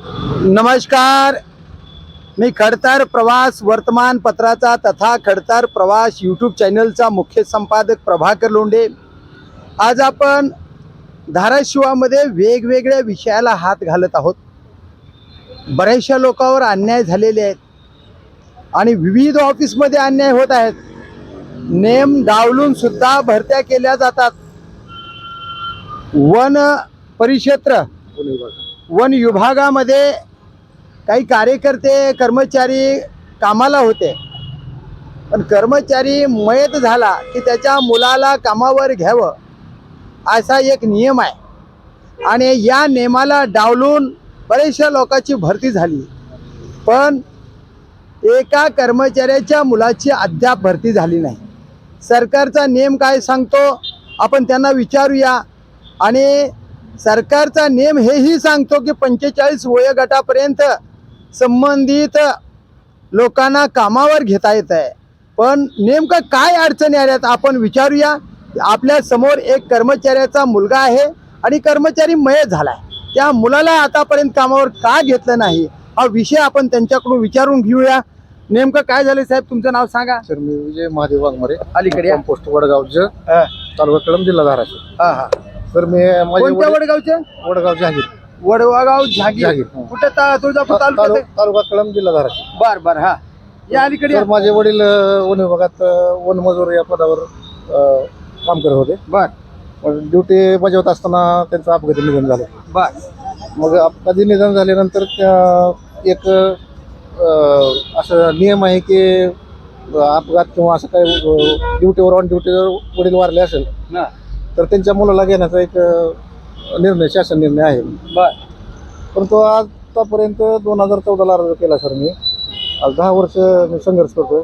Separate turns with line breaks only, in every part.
नमस्कार. मी खडतर प्रवास वर्तमानपत्राचा तथा खडतर प्रवास यूट्यूब चॅनलचा मुख्य संपादक प्रभाकर लोंढे. आज आपण धाराशिवामध्ये वेगवेगळ्या विषयाला हात घालत आहोत. बऱ्याचशा लोकांवर अन्याय झालेले आहेत आणि विविध ऑफिसमध्ये अन्याय होत आहेत. नेम डावलून सुद्धा भरत्या केल्या जातात. वन परिक्षेत्र वन विभागामध्ये काही कार्यकर्ते कर्मचारी कामाला होते. पण कर्मचारी मयत झाला की त्याच्या मुलाला कामावर घ्यावं असा एक नियम आहे. आणि या नियमाला डावलून बऱ्याचशा लोकांची भरती झाली. पण एका कर्मचाऱ्याच्या मुलाची अद्याप भरती झाली नाही. सरकारचा नियम काय सांगतो? आपण त्यांना विचारूया. आणि सरकारचा नियम हेही सांगतो की पंचेचाळीस वयोगटापर्यंत संबंधित लोकांना कामावर घेता येत आहे. पण नेमकं काय अडचणी आल्यात आपण विचारूया. आपल्यासमोर एक कर्मचाऱ्याचा मुलगा आहे आणि कर्मचारी मयत झालाय. त्या मुलाला आतापर्यंत कामावर का घेतलं नाही? हा विषय आपण त्यांच्याकडून विचारून घेऊया. नेमकं काय झालं साहेब? तुमचं नाव सांगा.
सर मी विजय महादेव वाघमारे.
अलीकडे.
पोस्ट वडगावचं
हा.
तालुका कळम जिल्हा धाराशिव.
हा.
सर मी माझे
कोणत्या
वडील-
वडगावचे?
वडगाव जहागीर.
वडवागाव झागीर
झागीर, हो.
कुठं ता- तुळजापूर
ता-
तालुक्यात
तालु- तालुका कळम जिल्हा धाराशिव.
बर बर हा. या अलीकडे या.
माझे वडील अं, वन विभागात अं, वन मजूर या पदावर अं, काम करत होते.
बर.
ड्युटी बजावत असताना त्यांचं अपघाती निधन झालं.
बर.
मग अपघाती निधन झाल्यानंतर त्या- एक अं, असं नियम आहे की अं, अपघात किंवा असं काही ड्युटीवर ऑन ड्युटीवर वडील वारले असेल
हा,
तर त्यांच्या मुलाला घेण्याचा एक निर्णय शासन निर्णय आहे.
बर.
परंतु आतापर्यंत दोन हजार चौदाला अर्ज केला सर मी. आज दहा वर्ष मी संघर्ष करतोय.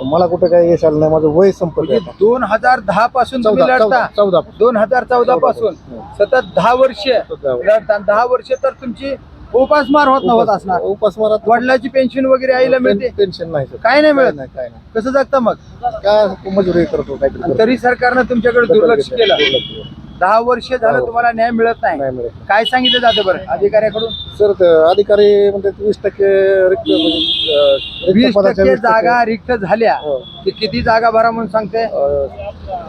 पण मला कुठे काही यश आलं नाही माझं वय आहे
म्हणजे दोन हजार दहा पासून तुम्ही
चौदा
लढता.
चौदा चौदा
दोन हजार चौदा पासून. सतत दहा वर्ष.
चौदा.
लढता. दहा वर्ष तर तुमची उपासमार होत नव्हत असणार.
उपासमारात
वडिलाची पेन्शन वगैरे आईला मिळते.
पेन्शन नाही सर.
काय नाही मिळत?
नाही काय नाही.
कसं जगता मग?
काय मजुरी करतो काहीतरी
आणि
करतो.
तरी सरकारनं तुमच्याकडे दुर्लक्ष केलं.
दुर्लक्ष केलं.
दहा वर्ष झालं
हो.
तुम्हाला न्याय मिळत नाही.
नाही मिळत
काय सांगितलं जातं बरं अधिकाऱ्याकडून?
सर ते अधिकारी म्हणतात वीस टक्के रिक्त म्हणजे, अ, रिक्त
वीस
पदाच्या
टक्के
वीस टक्के-
जागा रिक्त झाल्या.
हो.
की किती जागा भरा म्हणून सांगते?
अ,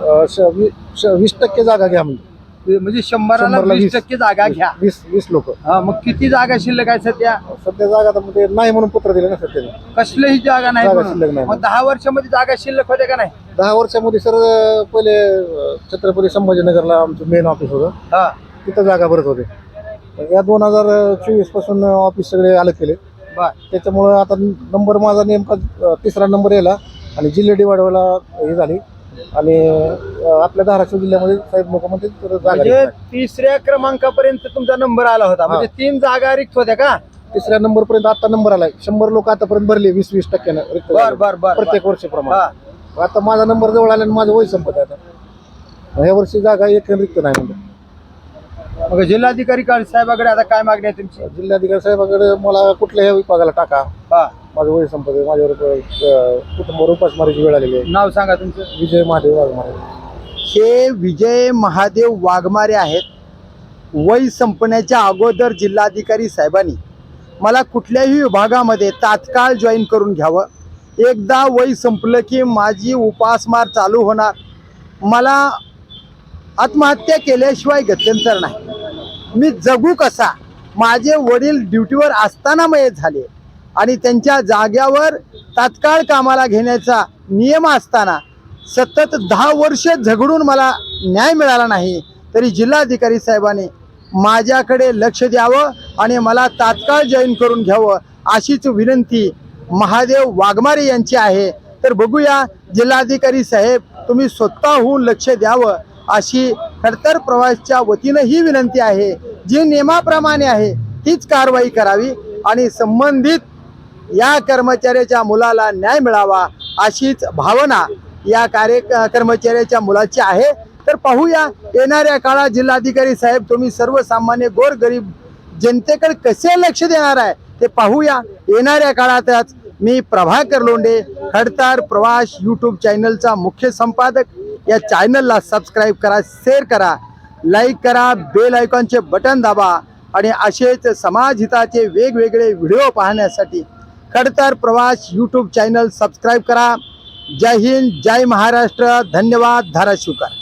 अ, श- वी- श- वीस टक्के जागा घ्या म्हणजे
म्हणजे शंभराला
शंभरला
वीस
वीस.
टक्के जागा घ्या.
वीस वीस लोक.
हा मग किती जागा शिल्लक आहे सध्या?
सध्या जागा तर नाही म्हणून पत्र दिलं ना सध्या.
कसलीही जागा नाही
जागा
म्हणून.
शिल्लक नाही.
मग दहा वर्षामध्ये जागा शिल्लक होत्या का नाही?
दहा वर्षामध्ये सर पहिले अ, छत्रपती संभाजीनगरला आमचं मेन ऑफिस होतं.
हा.
तिथं जागा भरत होते. पण या दोन हजार चोवीसपासून ऑफिस सगळे अलग केले.
बर.
त्याच्यामुळं आता नंबर माझा नेमका अ, तिसरा नंबर यायला आणि जिल्हे डिवाइडवाला हे झाली. आणि आपल्या धाराशिव जिल्ह्यामध्ये साहेब लोक म्हणजे.
तिसऱ्या क्रमांकापर्यंत तुमचा नंबर आला होता. म्हणजे तीन जागा रिक्त होत्या का?
तिसऱ्या नंबर पर्यंत आता नंबर आलाय. शंभर लोक आतापर्यंत भरले वीस वीस टक्क्यानं रिक्त
बर. बर बर
प्रत्येक. वर्षाप्रमाणे.
हा.
आता माझा नंबर जवळ आला आणि माझं वय संपत आता. ह्या वर्षी जागा एक रिक्त नाही म्हणजे
मग जिल्हाधिकारी काळ साहेबाकडे आता काय मागणी आहे तुमची?
जिल्हाधिकारी साहेबाकडे मला कुठल्याही विभागाला टाका.
हा.
माझं वय संपत आहे. माझ्यावर अं, कुटुंबावर उपासमारीची वेळ आलेली आहे.
नाव सांगा तुमचं.
विजय महादेव वाघमारे.
हे विजय महादेव वाघमारे आहेत. वय संपण्याच्या अगोदर जिल्हाधिकारी साहेबांनी मला कुठल्याही विभागामध्ये तात्काळ जॉईन करून घ्यावं. एकदा वय संपलं की माझी उपासमार चालू होणार. मला आत्महत्या केल्याशिवाय गत्यंतर नाही. मी जगू कसा? माझे वडील ड्युटीवर असताना मयत झाले. आणि त्यांच्या जाग्यावर तात्काळ कामाला घेण्याचा नियम असताना सतत दहा वर्ष झगडून मला न्याय मिळाला नाही तरी जिल्हाधिकारी साहेबांनी माझ्याकडे लक्ष द्यावं आणि मला तात्काळ जॉईन करून घ्यावं अशीच विनंती महादेव वाघमारे यांची आहे. तर बघूया जिल्हाधिकारी साहेब तुम्ही स्वतःहून लक्ष द्यावं अशी खडतर प्रवासच्या वतीनं ही विनंती आहे जी नियमाप्रमाणे आहे तीच कारवाई करावी आणि संबंधित या कर्मचाऱ्याच्या मुलाला न्याय मिळावा अशीच भावना या कार्य कर्मचाऱ्याच्या मुलाची आहे. तर पाहूया येणाऱ्या काळात जिल्हाधिकारी साहेब तुम्ही सर्वसामान्य गोरगरीब जनतेकडे कसे लक्ष देणार आहे ते पाहूया. येणाऱ्या काळातच मी प्रभाकर लोंडे खडतार प्रवास यूट्यूब चॅनलचा मुख्य संपादक या चॅनलला सबस्क्राईब करा शेअर करा लाईक करा बेल आयकॉनचे बटन दाबा आणि असेच समाजहिताचे वेगवेगळे व्हिडिओ पाहण्यासाठी खडतर प्रवास यूट्यूब चॅनल सबस्क्राईब करा. जय हिंद जय महाराष्ट्र. धन्यवाद. धाराशिवकर.